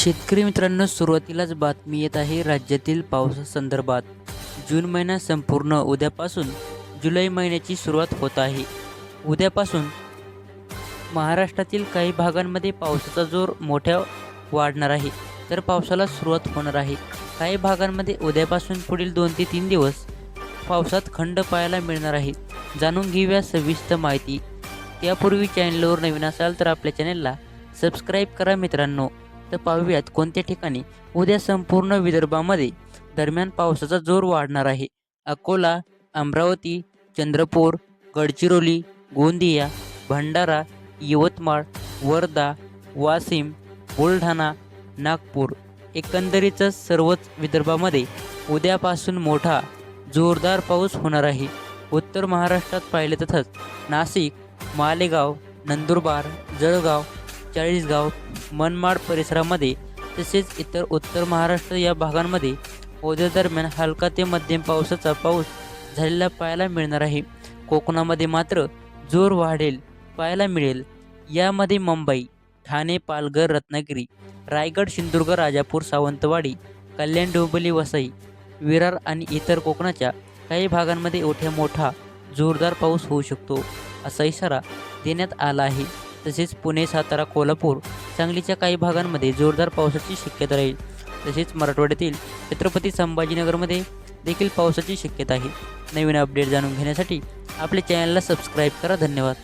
शेतकरी मित्रांनो सुरुवातीलाच बातमी येत आहे राज्यातील पावसासंदर्भात जून महिना संपूर्ण उद्यापासून जुलै महिन्याची सुरुवात होत आहे. उद्यापासून महाराष्ट्रातील काही भागांमध्ये पावसाचा जोर मोठ्या वाढणार आहे. तर पावसाला सुरुवात होणार आहे. काही भागांमध्ये उद्यापासून पुढील दोन ते तीन दिवस पावसात खंड पाहायला मिळणार आहे. जाणून घेऊया सविस्तर माहिती. त्यापूर्वी चॅनलवर नवीन असाल तर आपल्या चॅनलला सबस्क्राईब करा मित्रांनो. तर पाहूयात. कोणत्या ठिकाणी? उद्या संपूर्ण विदर्भामध्ये दरम्यान पावसाचा जोर वाढणार आहे. अकोला अमरावती चंद्रपूर गडचिरोली गोंदिया भंडारा यवतमाळ वर्धा वाशिम बुलढाणा नागपूर एकंदरीतच सर्वच विदर्भामध्ये उद्यापासून मोठा जोरदार पाऊस होणार आहे. उत्तर महाराष्ट्रात पाहिले तसंच नाशिक मालेगाव नंदुरबार जळगाव चाळीसगाव मनमाड परिसरामध्ये तसेच इतर उत्तर महाराष्ट्र या भागांमध्ये उद्यादरम्यान हलका ते मध्यम पावसाचा पाऊस झालेला पाहायला मिळणार आहे. कोकणामध्ये मात्र जोर वाढेल पाहायला मिळेल. यामध्ये मुंबई ठाणे पालघर रत्नागिरी रायगड सिंधुदुर्ग राजापूर सावंतवाडी कल्याण डोंबिवली वसई विरार आणि इतर कोकणाच्या काही भागांमध्ये मोठ्या मोठा जोरदार पाऊस होऊ शकतो असा इशारा देण्यात आला आहे. तसेच पुणे सातारा कोल्हापूर सांगलीच्या काही भागांमध्ये जोरदार पावसाची शक्यता राहील. तसेच मराठवाड्यातील छत्रपती संभाजीनगरमध्ये देखील पावसाची शक्यता आहे. नवीन अपडेट जाणून घेण्यासाठी आपल्या चॅनलला सबस्क्राईब करा. धन्यवाद.